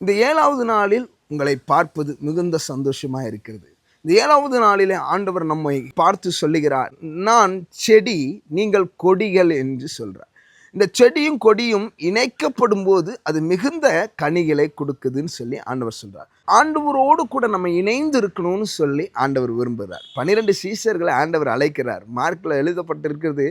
இந்த ஏழாவது நாளில் உங்களை பார்ப்பது மிகுந்த சந்தோஷமாக இருக்கிறது. இந்த ஏழாவது நாளிலே ஆண்டவர் நம்மை பார்த்து சொல்லுகிறார் நான் செடி நீங்கள் கொடிகள் என்று சொல்கிறார் இந்த செடியும் கொடியும் இணைக்கப்படும் போது அது மிகுந்த கனிகளை கொடுக்குதுன்னு சொல்லி ஆண்டவர் சொல்கிறார் ஆண்டவரோடு கூட நம்ம இணைந்து இருக்கணும்னு சொல்லி ஆண்டவர் விரும்புகிறார். பன்னிரெண்டு சீசர்களை ஆண்டவர் அழைக்கிறார். மார்க்கில் எழுதப்பட்டிருக்கிறது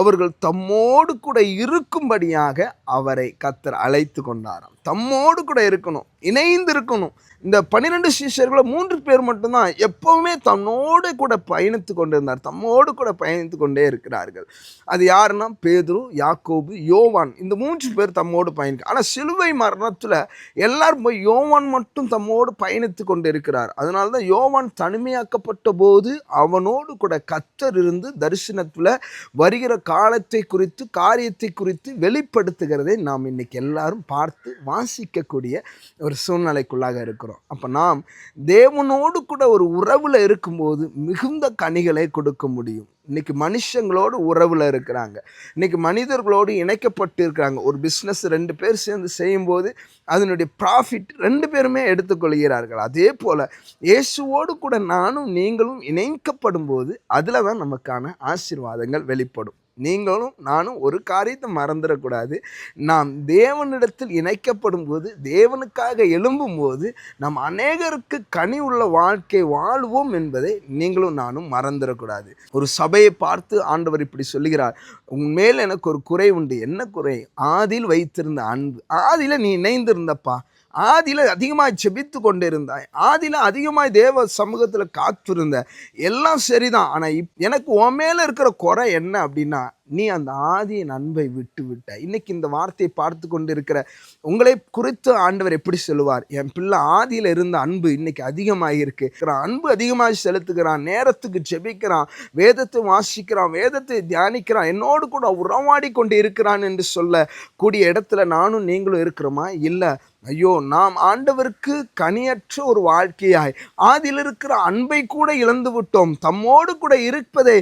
அவர்கள் தம்மோடு கூட இருக்கும்படியாக அவரை கத்தர் அழைத்து கொண்டாராம். தம்மோடு கூட இருக்கணும் இணைந்து இருக்கணும் இந்த பன்னிரெண்டு சீஷர்களை மூன்று பேர் மட்டும்தான் எப்பவுமே தன்னோடு கூட பயணித்து கொண்டிருந்தார். தம்மோடு கூட பயணித்து கொண்டே இருக்கிறார்கள். அது யாருன்னா? பேதுரு யாக்கோபு யோவான். இந்த மூன்று பேர் தம்மோடு பயணிக்க ஆனால் சிலுவை மரணத்தில் எல்லாரும் போய் யோவான் மட்டும் தம்மோடு பயணித்து கொண்டு இருக்கிறார் அதனால தான் யோவான் தனிமையாக்கப்பட்ட போது அவனோடு கூட கத்தர் இருந்து தரிசனத்தில் வருகிற காலத்தை குறித்து காரியத்தை குறித்து வெளிப்படுத்துகிறதை நாம் இன்னைக்கு எல்லாரும் பார்த்து வாசிக்கக்கூடிய ஒரு சூழ்நிலைக்குள்ளாக இருக்கிறோம். அப்போ நாம் தேவனோடு கூட ஒரு உறவில் இருக்கும்போது மிகுந்த கனிகளை கொடுக்க முடியும். இன்னைக்கு மனுஷங்களோடு உறவில் இருக்கிறாங்க. இன்னைக்கு மனிதர்களோடு இணைக்கப்பட்டு இருக்கிறாங்க ஒரு பிஸ்னஸ் ரெண்டு பேர் சேர்ந்து செய்யும்போது அதனுடைய ப்ராஃபிட் ரெண்டு பேருமே எடுத்துக்கொள்கிறார்கள். அதே போல் இயேசுவோடு கூட நானும் நீங்களும் இணைக்கப்படும் போது அதில் தான் நமக்கான ஆசீர்வாதங்கள் வெளிப்படும். நீங்களும் நானும் ஒரு காரியத்தை மறந்துடக்கூடாது. நாம் தேவனிடத்தில் இணைக்கப்படும் போது தேவனுக்காக எழும்பும் போது நாம் அநேகருக்கு கனி உள்ள வாழ்க்கை வாழ்வோம் என்பதை நீங்களும் நானும் மறந்துடக்கூடாது. ஒரு சபையை பார்த்து ஆண்டவர் இப்படி சொல்லுகிறார் உன்மேல் எனக்கு ஒரு குறை உண்டு. என்ன குறை? ஆதியில் வைத்திருந்த அன்பு. ஆதியில் நீ இணைந்திருந்தப்பா. ஆதியில் அதிகமாக செபித்து கொண்டு இருந்தாய் ஆதியில் அதிகமாக தேவ சமூகத்தில் காத்திருந்த. எல்லாம் சரிதான். ஆனால் இப் எனக்கு உன் மேலே இருக்கிற குறை என்ன அப்படின்னா நீ அந்த ஆதியின் அன்பை விட்டு விட்ட. இன்னைக்கு இந்த வார்த்தையை பார்த்து கொண்டு இருக்கிற உங்களை குறித்து ஆண்டவர் எப்படி சொல்லுவார்? என் பிள்ளை ஆதியில் இருந்த அன்பு இன்னைக்கு அதிகமாக இருக்கு அன்பு அதிகமாக செலுத்துகிறான். நேரத்துக்கு ஜெபிக்கிறான். வேதத்தை வாசிக்கிறான். வேதத்தை தியானிக்கிறான். என்னோடு கூட உறவாடி கொண்டு இருக்கிறான் என்று சொல்ல கூடிய இடத்துல நானும் நீங்களும் இருக்கிறோமா? இல்லை. ஐயோ நாம் ஆண்டவருக்கு கனியற்ற ஒரு வாழ்க்கையாய் ஆதியில் இருக்கிற அன்பை கூட இழந்து விட்டோம் தம்மோடு கூட இருப்பதை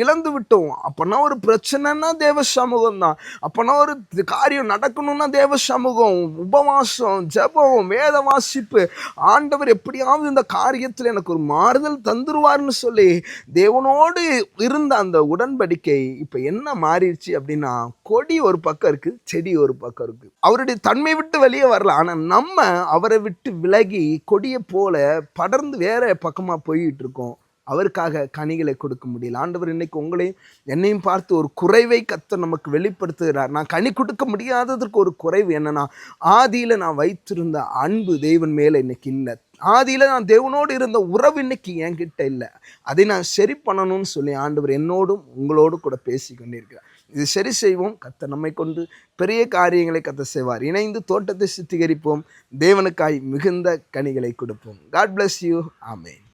இழந்து விட்டோம் அப்போனா ஒரு பிரச்சனைனா தேவ சமூகம் தான் அப்போனா ஒரு காரியம் நடக்கணும்னா தேவ சமூகம் உபவாசம் ஜபம் வேத வாசிப்பு. ஆண்டவர் எப்படியாவது இந்த காரியத்தில் எனக்கு ஒரு மாறுதல் தந்துருவார்னு சொல்லி தேவனோடு இருந்த அந்த உடன்படிக்கை இப்போ என்ன மாறிடுச்சு அப்படின்னா கொடி ஒரு பக்கம் இருக்குது செடி ஒரு பக்கம் இருக்குது அவருடைய தன்மை விட்டு வெளியே வரல. ஆனால் நம்ம அவரை விட்டு விலகி கொடியை போல படர்ந்து வேற பக்கமாக போயிட்டு இருக்கோம். அவருக்காக கனிகளை கொடுக்க முடியல. ஆண்டவர் இன்னைக்கு உங்களையும் என்னையும் பார்த்து ஒரு குறைவை கத்த நமக்கு வெளிப்படுத்துகிறார். நான் கனி கொடுக்க முடியாததற்கு ஒரு குறைவு என்னன்னா ஆதியில் நான் வைத்திருந்த அன்பு தெய்வன் மேலே இன்னைக்கு இல்லை. ஆதியில் நான் தேவனோடு இருந்த உறவு இன்னைக்கு என்கிட்ட இல்லை. அதை நான் சரி பண்ணணும்னு சொல்லி ஆண்டவர் என்னோடும் உங்களோடு கூட பேசி கொண்டிருக்கிறார். இது சரி செய்வோம். கத்த நம்மை கொண்டு பெரிய காரியங்களை கத்த செய்வார். இணைந்து தோட்டத்தை சுத்திகரிப்போம். தேவனுக்காய் மிகுந்த கனிகளை கொடுப்போம். காட் பிளஸ் யூ ஆமே